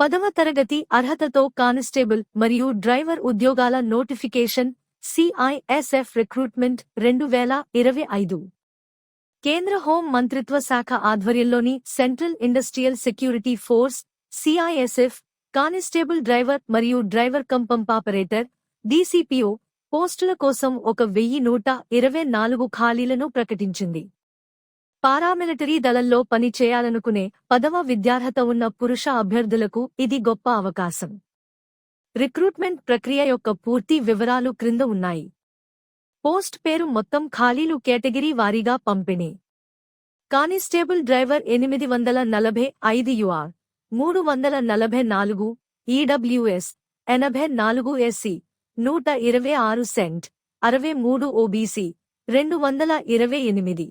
పదవ తరగతి అర్హతతో కానిస్టేబుల్ మరియు డ్రైవర్ ఉద్యోగాల నోటిఫికేషన్ సిఐఎస్ఎఫ్ రిక్రూట్మెంట్ రెండు వేల ఇరవై ఐదు. కేంద్ర హోం మంత్రిత్వ శాఖ ఆధ్వర్యంలోని central industrial security force CISF constable driver మరియు డ్రైవర్ కమ్ ఆపరేటర్ డీసీపీఓ పోస్టుల కోసం ఒక వెయ్యి నూట ఇరవై నాలుగు ఖాళీలను ప్రకటించింది. పారామిలిటరీ దళంలో పని చేయాలనుకునే పదవ విద్యార్హత ఉన్న పురుష అభ్యర్థులకు ఇది గొప్ప అవకాశం. రిక్రూట్మెంట్ ప్రక్రియ యొక్క పూర్తి వివరాలు క్రింద ఉన్నాయి. పోస్ట్ పేరు మొత్తం ఖాళీలు కేటగిరీ వారీగా పంపిణీ. కానిస్టేబుల్ డ్రైవర్ ఎనిమిది వందల నలభై ఐదు యుఆర్ మూడు వందల నలభై నాలుగు ఈడబ్ల్యూఎస్ ఎనభై నాలుగు ఎస్సీ నూట ఇరవై ఆరు సెంట్ అరవై మూడు ఓబీసీ రెండు వందల ఇరవై ఎనిమిది.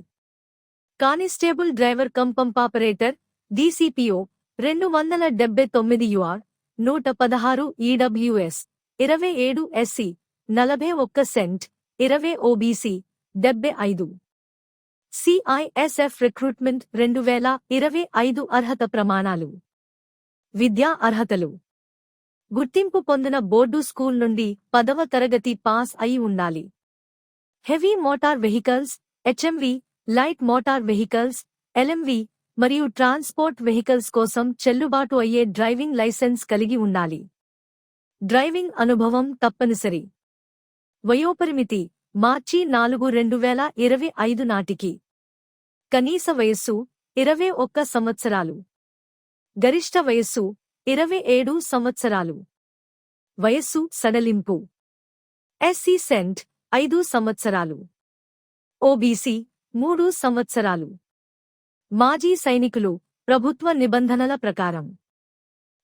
Constable driver cum operator DCPO రెండు వందల డెబ్బై తొమ్మిది యుఆర్ నూట పదహారు ఈడబ్ల్యూఎస్ ఇరవై ఏడు ఎస్సీ నలభై ఒక్క సెంట్ ఇరవై ఓబీసీ డెబ్బై ఐదు. సిఐఎస్ఎఫ్ రిక్రూట్మెంట్ రెండు వేల ఇరవై ఐదు అర్హత ప్రమాణాలు. విద్యా అర్హతలు. గుర్తింపు పొందిన బోర్డు స్కూల్ నుండి పదవ తరగతి పాస్ అయి ఉండాలి. Heavy motor vehicles HMV light motor vehicles LMV మరియు ట్రాన్స్పోర్ట్ వెహికల్స్ కోసం చెల్లుబాటు అయ్యే డ్రైవింగ్ లైసెన్స్ కలిగి ఉండాలి. డ్రైవింగ్ అనుభవం తప్పనిసరి. వయోపరిమితి మార్చి నాలుగు రెండు వేల ఇరవై ఐదు నాటికి. కనీస వయస్సు ఇరవై ఒక్క సంవత్సరాలు. గరిష్ట వయస్సు ఇరవై ఏడు సంవత్సరాలు. వయస్సు సడలింపు. ఎస్సీ సెంట్ ఐదు సంవత్సరాలు. ఓబీసీ మూడు సంవత్సరాలు. మాజీ సైనికులు ప్రభుత్వ నిబంధనల ప్రకారం.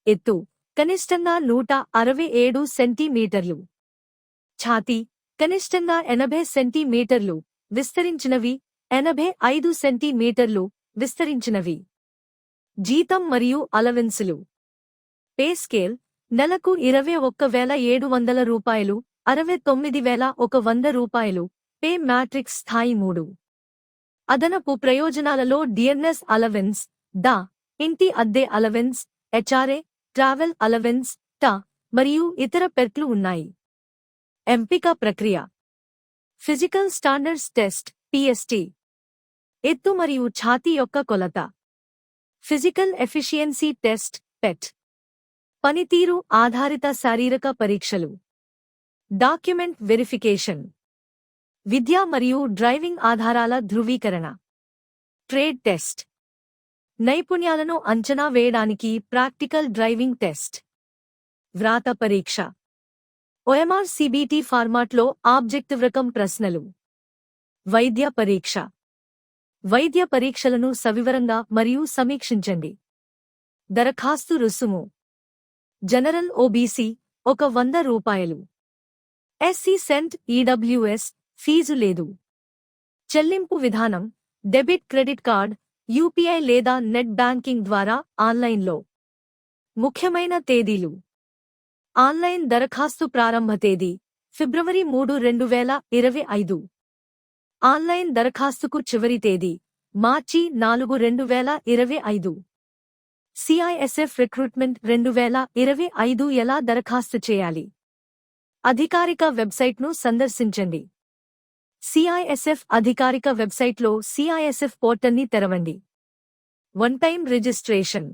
ఎత్తు కనిష్టంగా నూట అరవై ఏడు సెంటీమీటర్లు. ఛాతీ కనిష్టంగా ఎనభై సెంటీమీటర్లు విస్తరించినవి ఎనభై ఐదు సెంటీమీటర్లు విస్తరించినవి. జీతం మరియు అలవెన్సులు. పే స్కేల్ నెలకు ఇరవై ఒక్క వేల ఏడు వందల రూపాయలు అరవై తొమ్మిది వేల ఒక వంద రూపాయలు. పే మ్యాట్రిక్స్ స్థాయి మూడు. అదనపు ప్రయోజనాలలో డియర్నెస్ అలవెన్స్ డా ఇంటి అద్దె అలవెన్స్ హెచ్ఆర్ఏ ట్రావెల్ అలవెన్స్ టా మరియు ఇతర పెర్క్లు ఉన్నాయి. ఎంపిక ప్రక్రియ. Physical standards test PST. ఎత్తు మరియు ఛాతీ యొక్క కొలత. Physical efficiency test PET. పనితీరు ఆధారిత శారీరక పరీక్షలు. Document verification. విద్య మరియు డ్రైవింగ్ ఆధారాల ధృవీకరణ. Trade test. నైపుణ్యాలను అంచనా వేయడానికి ప్రాక్టికల్ డ్రైవింగ్ టెస్ట్. వ్రాత పరీక్ష. ఓఎంఆర్ సిబిటి ఫార్మాట్లో ఆబ్జెక్టివ్ రకం ప్రశ్నలు. వైద్య పరీక్ష. వైద్య పరీక్షలను సవివరంగా మరియు సమీక్షించండి. దరఖాస్తు రుసుము. జనరల్ ఓబీసీ ఒక వంద రూపాయలు. ఎస్సీ సెంట్ ఈడబ్ల్యూఎస్ ఫీజు లేదు. చెల్లింపు విధానం డెబిట్ క్రెడిట్ కార్డ్ యూపీఐ లేదా నెట్ బ్యాంకింగ్ ద్వారా ఆన్లైన్లో. ముఖ్యమైన తేదీలు. ఆన్లైన్ దరఖాస్తు ప్రారంభ తేదీ ఫిబ్రవరి మూడు రెండు వేల ఇరవై ఐదు. ఆన్లైన్ దరఖాస్తుకు చివరి తేదీ మార్చి నాలుగు రెండు వేల ఇరవై ఐదు. సిఐఎస్ఎఫ్ రిక్రూట్మెంట్ రెండు వేల ఇరవై ఐదు ఎలా దరఖాస్తు చేయాలి? అధికారిక వెబ్సైట్ను సందర్శించండి. సిఐఎస్ఎఫ్ అధికారిక వెబ్సైట్లో సిఐఎస్ఎఫ్ పోర్టల్ని తెరవండి. వన్ టైం రిజిస్ట్రేషన్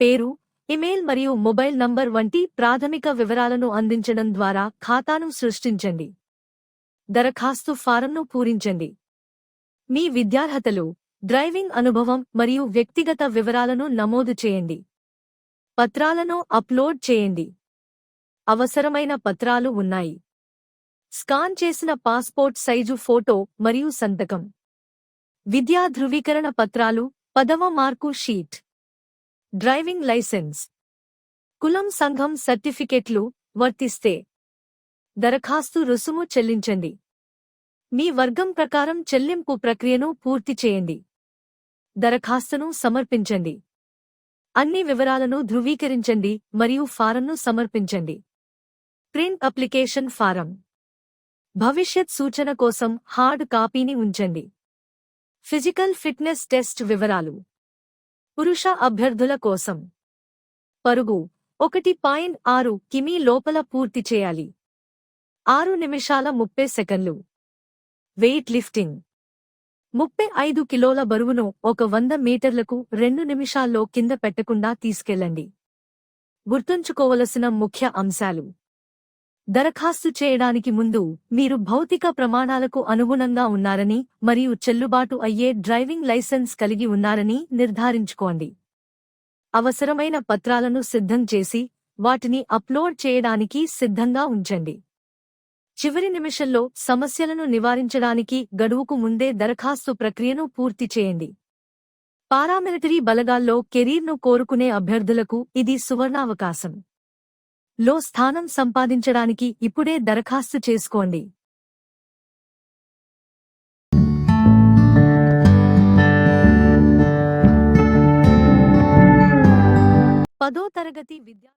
పేరు ఇమెయిల్ మరియు మొబైల్ నంబర్ వంటి ప్రాథమిక వివరాలను అందించడం ద్వారా ఖాతాను సృష్టించండి. దరఖాస్తు ఫారంను పూరించండి. మీ విద్యార్హతలు డ్రైవింగ్ అనుభవం మరియు వ్యక్తిగత వివరాలను నమోదు చేయండి. పత్రాలను అప్లోడ్ చేయండి. అవసరమైన పత్రాలు ఉన్నాయి. స్కాన్ చేసిన పాస్పోర్ట్ సైజు ఫోటో మరియు సంతకం. విద్యా ధృవీకరణ పత్రాలు పదవ మార్కు షీట్. Driving licence. కులం సంఘం సర్టిఫికెట్లు వర్తిస్తే. దరఖాస్తు రుసుము చెల్లించండి. మీ వర్గం ప్రకారం చెల్లింపు ప్రక్రియను పూర్తి చేయండి. దరఖాస్తును సమర్పించండి. అన్ని వివరాలను ధృవీకరించండి మరియు ఫారంను సమర్పించండి. Print application form. భవిష్యత్ సూచన కోసం హార్డ్ కాపీని ఉంచండి. ఫిజికల్ ఫిట్నెస్ టెస్ట్ వివరాలు. పురుష అభ్యర్థుల కోసం. పరుగు ఒకటి పాయింట్ ఆరు కిమీ లోపల పూర్తి చేయాలి. ఆరు నిమిషాల ముప్పై సెకన్లు వెయిట్ లిఫ్టింగ్. ముప్పై ఐదు కిలోల బరువును ఒక వంద మీటర్లకు రెండు నిమిషాల్లో కింద పెట్టకుండా తీసుకెళ్ళండి. గుర్తుంచుకోవలసిన ముఖ్య అంశాలు. దరఖాస్తు చేయడానికి ముందు మీరు భౌతిక ప్రమాణాలకు అనుగుణంగా ఉన్నారని మరియు చెల్లుబాటు అయ్యే డ్రైవింగ్ లైసెన్స్ కలిగి ఉన్నారని నిర్ధారించుకోండి. అవసరమైన పత్రాలను సిద్ధం చేసి వాటిని అప్లోడ్ చేయడానికి సిద్ధంగా ఉంచండి. చివరి నిమిషంలో సమస్యలను నివారించడానికి గడువుకు ముందే దరఖాస్తు ప్రక్రియను పూర్తి చేయండి. పారామిలిటరీ బలగాల్లో కెరీర్ను కోరుకునే అభ్యర్థులకు ఇది సువర్ణావకాశం. లో స్థానం సంపాదించడానికి ఇప్పుడే దరఖాస్తు చేసుకోండి. పదో తరగతి విద్యా